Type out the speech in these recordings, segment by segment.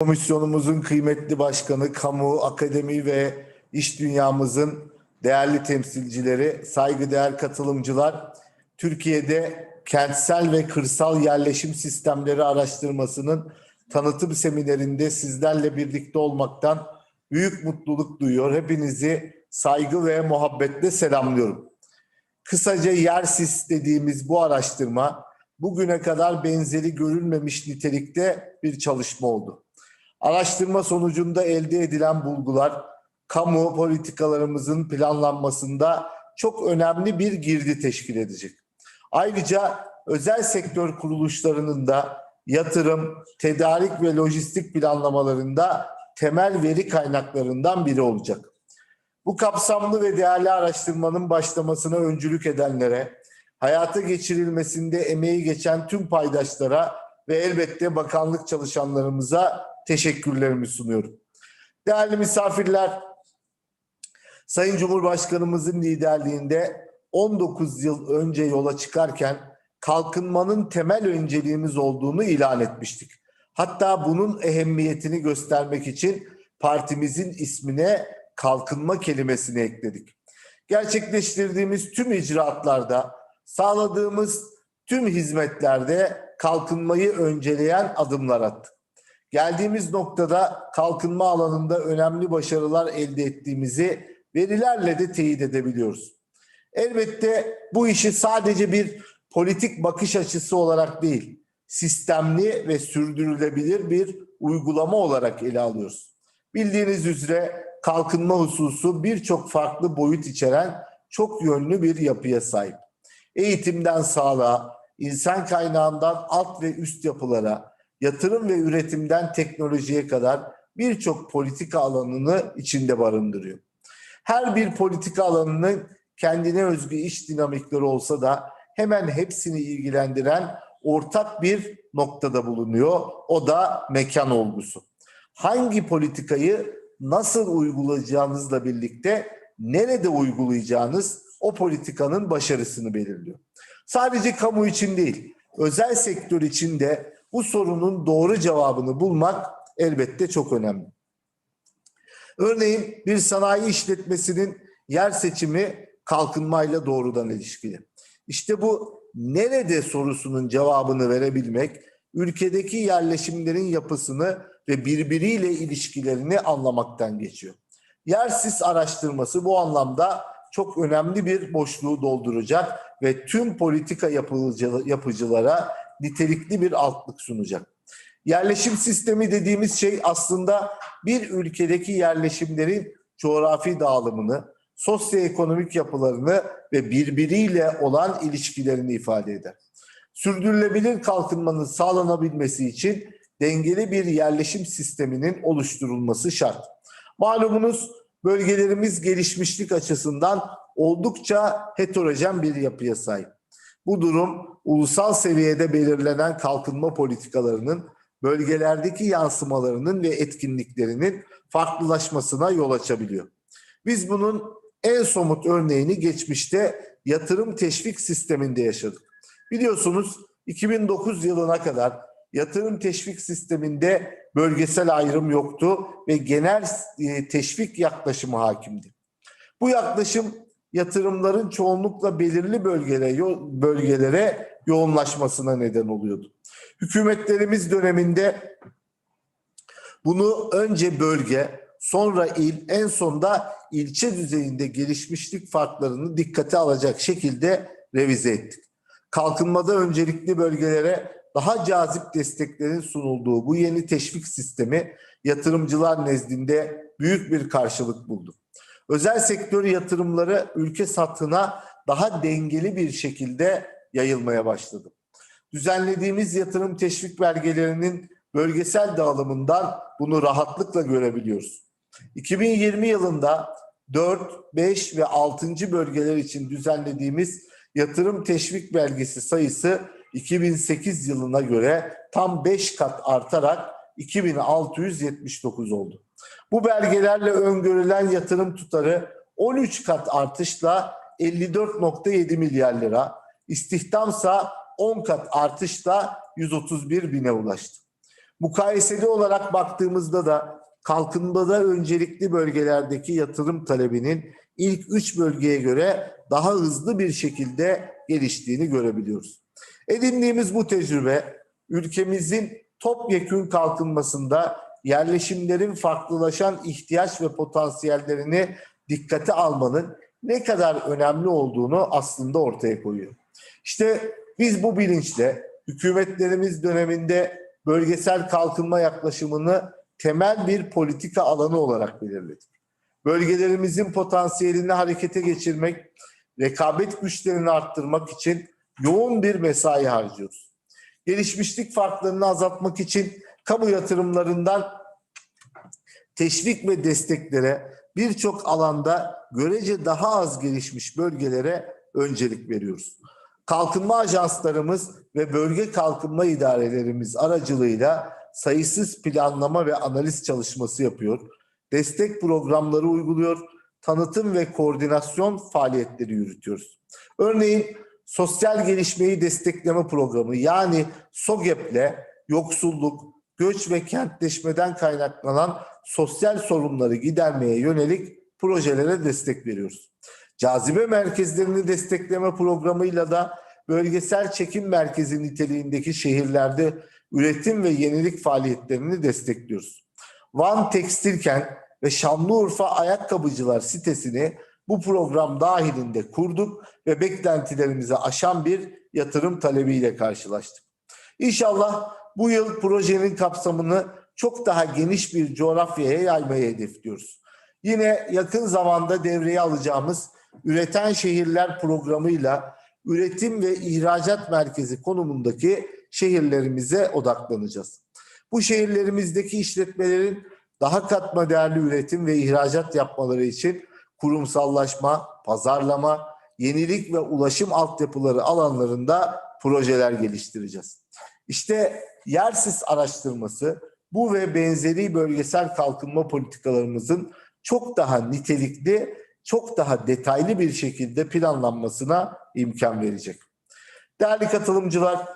Komisyonumuzun kıymetli başkanı, kamu, akademi ve iş dünyamızın değerli temsilcileri, saygıdeğer katılımcılar, Türkiye'de kentsel ve kırsal yerleşim sistemleri araştırmasının tanıtım seminerinde sizlerle birlikte olmaktan büyük mutluluk duyuyor. Hepinizi saygı ve muhabbetle selamlıyorum. Kısaca YERSIS dediğimiz bu araştırma bugüne kadar benzeri görülmemiş nitelikte bir çalışma oldu. Araştırma sonucunda elde edilen bulgular kamu politikalarımızın planlanmasında çok önemli bir girdi teşkil edecek. Ayrıca özel sektör kuruluşlarının da yatırım, tedarik ve lojistik planlamalarında temel veri kaynaklarından biri olacak. Bu kapsamlı ve değerli araştırmanın başlamasına öncülük edenlere, hayata geçirilmesinde emeği geçen tüm paydaşlara ve elbette bakanlık çalışanlarımıza teşekkürlerimi sunuyorum. Değerli misafirler, Sayın Cumhurbaşkanımızın liderliğinde 19 yıl önce yola çıkarken kalkınmanın temel önceliğimiz olduğunu ilan etmiştik. Hatta bunun ehemmiyetini göstermek için partimizin ismine kalkınma kelimesini ekledik. Gerçekleştirdiğimiz tüm icraatlarda, sağladığımız tüm hizmetlerde kalkınmayı önceleyen adımlar attık. Geldiğimiz noktada kalkınma alanında önemli başarılar elde ettiğimizi verilerle de teyit edebiliyoruz. Elbette bu işi sadece bir politik bakış açısı olarak değil, sistemli ve sürdürülebilir bir uygulama olarak ele alıyoruz. Bildiğiniz üzere kalkınma hususu birçok farklı boyut içeren çok yönlü bir yapıya sahip. Eğitimden sağlığa, insan kaynağından alt ve üst yapılara, yatırım ve üretimden teknolojiye kadar birçok politika alanını içinde barındırıyor. Her bir politika alanının kendine özgü iş dinamikleri olsa da hemen hepsini ilgilendiren ortak bir noktada bulunuyor. O da mekan olgusu. Hangi politikayı nasıl uygulayacağınızla birlikte nerede uygulayacağınız o politikanın başarısını belirliyor. Sadece kamu için değil, özel sektör için de bu sorunun doğru cevabını bulmak elbette çok önemli. Örneğin bir sanayi işletmesinin yer seçimi kalkınmayla doğrudan ilişkili. İşte bu nerede sorusunun cevabını verebilmek, ülkedeki yerleşimlerin yapısını ve birbiriyle ilişkilerini anlamaktan geçiyor. Yersiz araştırması bu anlamda çok önemli bir boşluğu dolduracak ve tüm politika yapıcılara nitelikli bir altlık sunacak. Yerleşim sistemi dediğimiz şey aslında bir ülkedeki yerleşimlerin coğrafi dağılımını, sosyoekonomik yapılarını ve birbiriyle olan ilişkilerini ifade eder. Sürdürülebilir kalkınmanın sağlanabilmesi için dengeli bir yerleşim sisteminin oluşturulması şart. Malumunuz bölgelerimiz gelişmişlik açısından oldukça heterojen bir yapıya sahip. Bu durum ulusal seviyede belirlenen kalkınma politikalarının bölgelerdeki yansımalarının ve etkinliklerinin farklılaşmasına yol açabiliyor. Biz bunun en somut örneğini geçmişte yatırım teşvik sisteminde yaşadık. Biliyorsunuz 2009 yılına kadar yatırım teşvik sisteminde bölgesel ayrım yoktu ve genel e, teşvik yaklaşımı hakimdi. Bu yaklaşım yatırımların çoğunlukla belirli bölgelere, bölgelere yoğunlaşmasına neden oluyordu. Hükümetlerimiz döneminde bunu önce bölge, sonra il, en sonda ilçe düzeyinde gelişmişlik farklarını dikkate alacak şekilde revize ettik. Kalkınmada öncelikli bölgelere daha cazip desteklerin sunulduğu bu yeni teşvik sistemi yatırımcılar nezdinde büyük bir karşılık buldu. Özel sektör yatırımları ülke satına daha dengeli bir şekilde yayılmaya başladı. Düzenlediğimiz yatırım teşvik belgelerinin bölgesel dağılımından bunu rahatlıkla görebiliyoruz. 2020 yılında 4, 5 ve 6. bölgeler için düzenlediğimiz yatırım teşvik belgesi sayısı 2008 yılına göre tam 5 kat artarak 2679 oldu. Bu belgelerle öngörülen yatırım tutarı 13 kat artışla 54.7 milyar lira, istihdamsa 10 kat artışla 131 bine ulaştı. Mukayeseli olarak baktığımızda da kalkınmada öncelikli bölgelerdeki yatırım talebinin ilk üç bölgeye göre daha hızlı bir şekilde geliştiğini görebiliyoruz. Edindiğimiz bu tecrübe ülkemizin topyekün kalkınmasında yerleşimlerin farklılaşan ihtiyaç ve potansiyellerini dikkate almanın ne kadar önemli olduğunu aslında ortaya koyuyor. İşte biz bu bilinçle hükümetlerimiz döneminde bölgesel kalkınma yaklaşımını temel bir politika alanı olarak belirledik. Bölgelerimizin potansiyelini harekete geçirmek, rekabet güçlerini arttırmak için yoğun bir mesai harcıyoruz. Gelişmişlik farklarını azaltmak için kamu yatırımlarından teşvik ve desteklere birçok alanda görece daha az gelişmiş bölgelere öncelik veriyoruz. Kalkınma ajanslarımız ve bölge kalkınma idarelerimiz aracılığıyla sayısız planlama ve analiz çalışması yapıyor. Destek programları uyguluyor, tanıtım ve koordinasyon faaliyetleri yürütüyoruz. Örneğin sosyal gelişmeyi destekleme programı yani SOGEP'le yoksulluk, göç ve kentleşmeden kaynaklanan sosyal sorunları gidermeye yönelik projelere destek veriyoruz. Cazibe merkezlerini destekleme programıyla da bölgesel çekim merkezi niteliğindeki şehirlerde üretim ve yenilik faaliyetlerini destekliyoruz. Van Tekstilken ve Şanlıurfa Ayakkabıcılar sitesini bu program dahilinde kurduk ve beklentilerimizi aşan bir yatırım talebiyle karşılaştık. İnşallah bu yıl projenin kapsamını çok daha geniş bir coğrafyaya yaymayı hedefliyoruz. Yine yakın zamanda devreye alacağımız Üreten Şehirler programıyla üretim ve ihracat merkezi konumundaki şehirlerimize odaklanacağız. Bu şehirlerimizdeki işletmelerin daha katma değerli üretim ve ihracat yapmaları için kurumsallaşma, pazarlama, yenilik ve ulaşım altyapıları alanlarında projeler geliştireceğiz. İşte yersiz araştırması bu ve benzeri bölgesel kalkınma politikalarımızın çok daha nitelikli, çok daha detaylı bir şekilde planlanmasına imkan verecek. Değerli katılımcılar,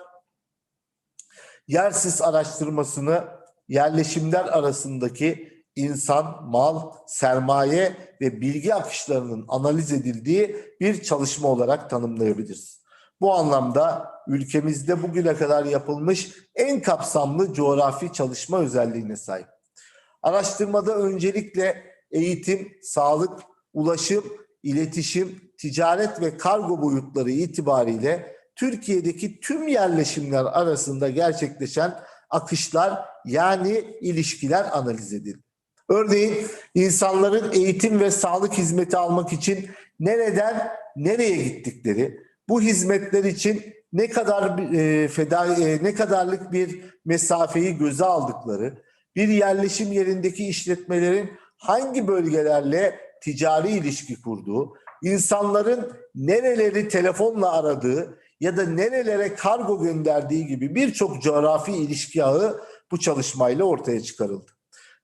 yersiz araştırmasını yerleşimler arasındaki insan, mal, sermaye ve bilgi akışlarının analiz edildiği bir çalışma olarak tanımlayabiliriz. Bu anlamda ülkemizde bugüne kadar yapılmış en kapsamlı coğrafi çalışma özelliğine sahip. Araştırmada öncelikle eğitim, sağlık, ulaşım, iletişim, ticaret ve kargo boyutları itibariyle Türkiye'deki tüm yerleşimler arasında gerçekleşen akışlar yani ilişkiler analiz edildi. Örneğin insanların eğitim ve sağlık hizmeti almak için nereden nereye gittikleri, bu hizmetler için ne kadar e, feda e, ne kadarlık bir mesafeyi göze aldıkları, bir yerleşim yerindeki işletmelerin hangi bölgelerle ticari ilişki kurduğu, insanların nereleri telefonla aradığı ya da nerelere kargo gönderdiği gibi birçok coğrafi ilişki ağı bu çalışmayla ortaya çıkarıldı.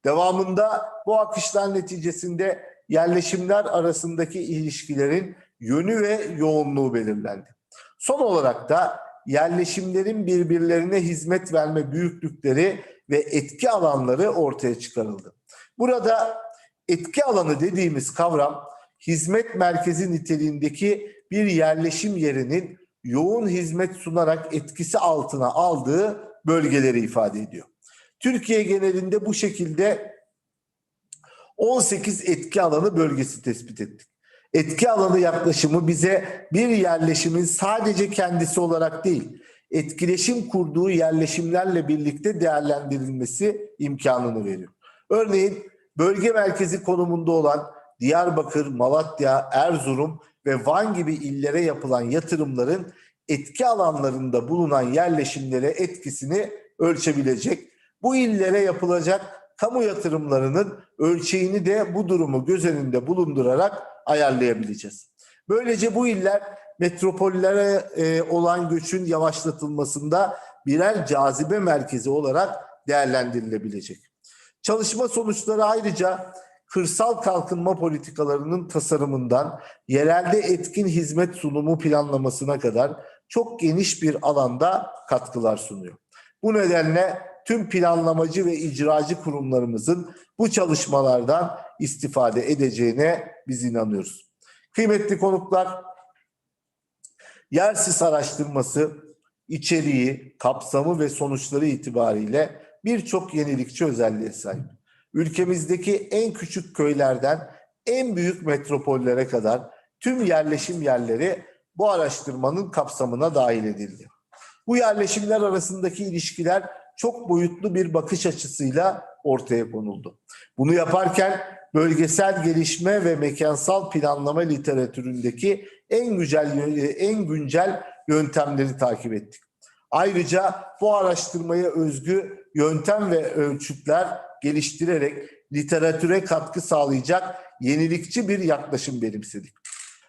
Devamında bu akışlar neticesinde yerleşimler arasındaki ilişkilerin yönü ve yoğunluğu belirlendi. Son olarak da yerleşimlerin birbirlerine hizmet verme büyüklükleri ve etki alanları ortaya çıkarıldı. Burada etki alanı dediğimiz kavram hizmet merkezi niteliğindeki bir yerleşim yerinin yoğun hizmet sunarak etkisi altına aldığı bölgeleri ifade ediyor. Türkiye genelinde bu şekilde 18 etki alanı bölgesi tespit ettik. Etki alanı yaklaşımı bize bir yerleşimin sadece kendisi olarak değil, etkileşim kurduğu yerleşimlerle birlikte değerlendirilmesi imkanını veriyor. Örneğin bölge merkezi konumunda olan Diyarbakır, Malatya, Erzurum ve Van gibi illere yapılan yatırımların etki alanlarında bulunan yerleşimlere etkisini ölçebilecek. Bu illere yapılacak kamu yatırımlarının ölçeğini de bu durumu göz önünde bulundurarak ayarlayabileceğiz. Böylece bu iller metropollere e, olan göçün yavaşlatılmasında birer cazibe merkezi olarak değerlendirilebilecek. Çalışma sonuçları ayrıca kırsal kalkınma politikalarının tasarımından yerelde etkin hizmet sunumu planlamasına kadar çok geniş bir alanda katkılar sunuyor. Bu nedenle tüm planlamacı ve icracı kurumlarımızın bu çalışmalardan istifade edeceğine biz inanıyoruz. Kıymetli konuklar, Yersiz araştırması içeriği, kapsamı ve sonuçları itibariyle birçok yenilikçi özelliğe sahip. Ülkemizdeki en küçük köylerden en büyük metropollere kadar tüm yerleşim yerleri bu araştırmanın kapsamına dahil edildi. Bu yerleşimler arasındaki ilişkiler çok boyutlu bir bakış açısıyla ortaya konuldu. Bunu yaparken bölgesel gelişme ve mekansal planlama literatüründeki en güncel en güncel yöntemleri takip ettik. Ayrıca bu araştırmaya özgü yöntem ve ölçütler geliştirerek literatüre katkı sağlayacak yenilikçi bir yaklaşım benimsedik.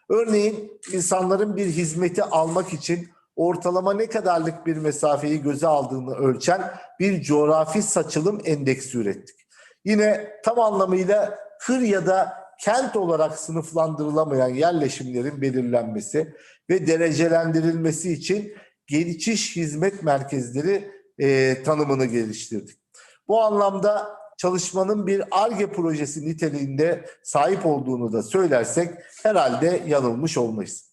Örneğin insanların bir hizmeti almak için ortalama ne kadarlık bir mesafeyi göze aldığını ölçen bir coğrafi saçılım endeksi ürettik. Yine tam anlamıyla kır ya da kent olarak sınıflandırılamayan yerleşimlerin belirlenmesi ve derecelendirilmesi için geçiş hizmet merkezleri e, tanımını geliştirdik. Bu anlamda çalışmanın bir ARGE projesi niteliğinde sahip olduğunu da söylersek herhalde yanılmış olmayız.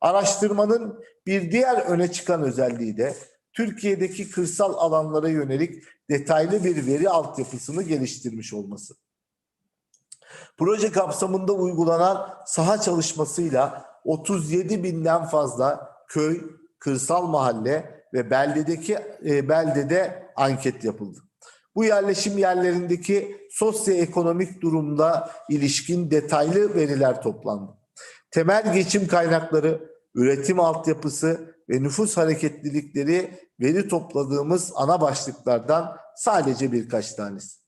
Araştırmanın bir diğer öne çıkan özelliği de Türkiye'deki kırsal alanlara yönelik detaylı bir veri altyapısını geliştirmiş olması. Proje kapsamında uygulanan saha çalışmasıyla 37 binden fazla köy, kırsal mahalle ve beldedeki e, beldede anket yapıldı. Bu yerleşim yerlerindeki sosyoekonomik durumda ilişkin detaylı veriler toplandı. Temel geçim kaynakları, üretim altyapısı ve nüfus hareketlilikleri veri topladığımız ana başlıklardan sadece birkaç tanesi.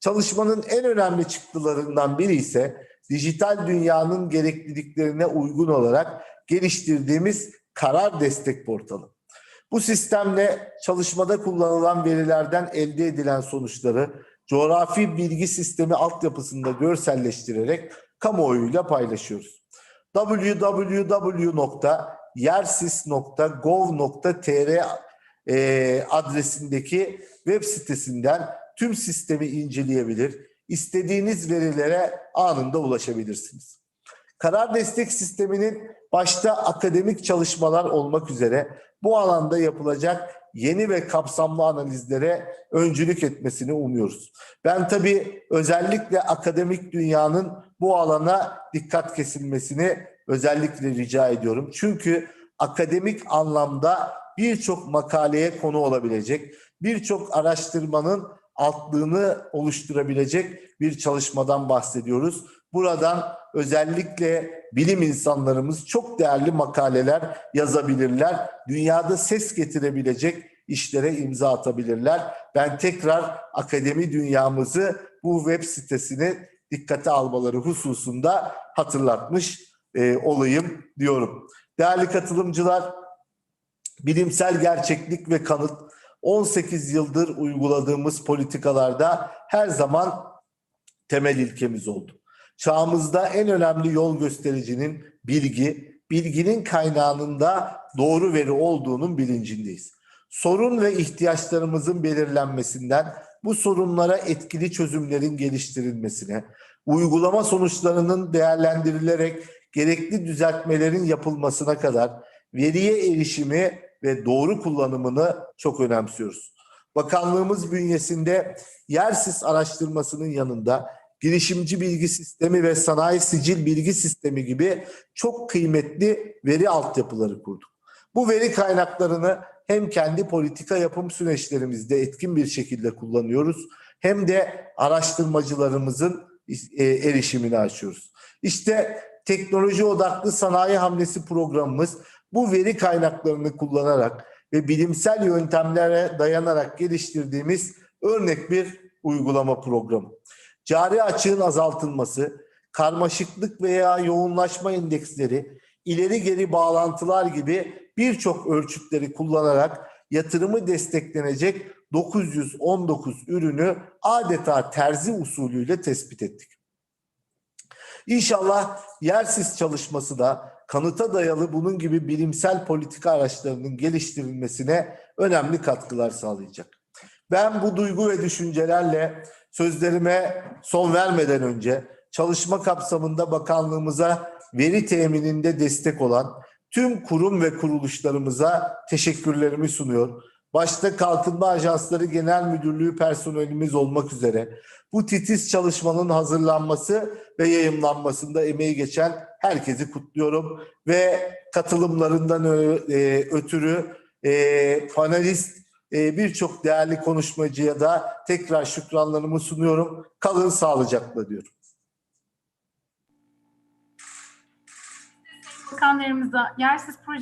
Çalışmanın en önemli çıktılarından biri ise dijital dünyanın gerekliliklerine uygun olarak geliştirdiğimiz karar destek portalı. Bu sistemle çalışmada kullanılan verilerden elde edilen sonuçları coğrafi bilgi sistemi altyapısında görselleştirerek kamuoyuyla paylaşıyoruz. www.yersis.gov.tr e, adresindeki web sitesinden tüm sistemi inceleyebilir, istediğiniz verilere anında ulaşabilirsiniz. Karar destek sisteminin başta akademik çalışmalar olmak üzere bu alanda yapılacak yeni ve kapsamlı analizlere öncülük etmesini umuyoruz. Ben tabii özellikle akademik dünyanın bu alana dikkat kesilmesini özellikle rica ediyorum. Çünkü akademik anlamda birçok makaleye konu olabilecek, birçok araştırmanın altlığını oluşturabilecek bir çalışmadan bahsediyoruz. Buradan özellikle bilim insanlarımız çok değerli makaleler yazabilirler. Dünyada ses getirebilecek işlere imza atabilirler. Ben tekrar akademi dünyamızı bu web sitesini dikkate almaları hususunda hatırlatmış e, olayım diyorum. Değerli katılımcılar, bilimsel gerçeklik ve kanıt 18 yıldır uyguladığımız politikalarda her zaman temel ilkemiz oldu. Çağımızda en önemli yol göstericinin bilgi, bilginin kaynağının da doğru veri olduğunun bilincindeyiz. Sorun ve ihtiyaçlarımızın belirlenmesinden bu sorunlara etkili çözümlerin geliştirilmesine, uygulama sonuçlarının değerlendirilerek gerekli düzeltmelerin yapılmasına kadar veriye erişimi ve doğru kullanımını çok önemsiyoruz. Bakanlığımız bünyesinde yersiz araştırmasının yanında girişimci bilgi sistemi ve sanayi sicil bilgi sistemi gibi çok kıymetli veri altyapıları kurduk. Bu veri kaynaklarını hem kendi politika yapım süreçlerimizde etkin bir şekilde kullanıyoruz hem de araştırmacılarımızın e, erişimini açıyoruz. İşte teknoloji odaklı sanayi hamlesi programımız bu veri kaynaklarını kullanarak ve bilimsel yöntemlere dayanarak geliştirdiğimiz örnek bir uygulama programı. Cari açığın azaltılması, karmaşıklık veya yoğunlaşma indeksleri, ileri geri bağlantılar gibi birçok ölçütleri kullanarak yatırımı desteklenecek 919 ürünü adeta terzi usulüyle tespit ettik. İnşallah yersiz çalışması da kanıta dayalı bunun gibi bilimsel politika araçlarının geliştirilmesine önemli katkılar sağlayacak. Ben bu duygu ve düşüncelerle sözlerime son vermeden önce çalışma kapsamında bakanlığımıza veri temininde destek olan tüm kurum ve kuruluşlarımıza teşekkürlerimi sunuyor. Başta Kalkınma Ajansları Genel Müdürlüğü personelimiz olmak üzere bu titiz çalışmanın hazırlanması ve yayımlanmasında emeği geçen herkesi kutluyorum ve katılımlarından e, ötürü e, panelist e, birçok değerli konuşmacıya da tekrar şükranlarımı sunuyorum. Kalın sağlıcakla diyorum. Bakanlarımıza yersiz proje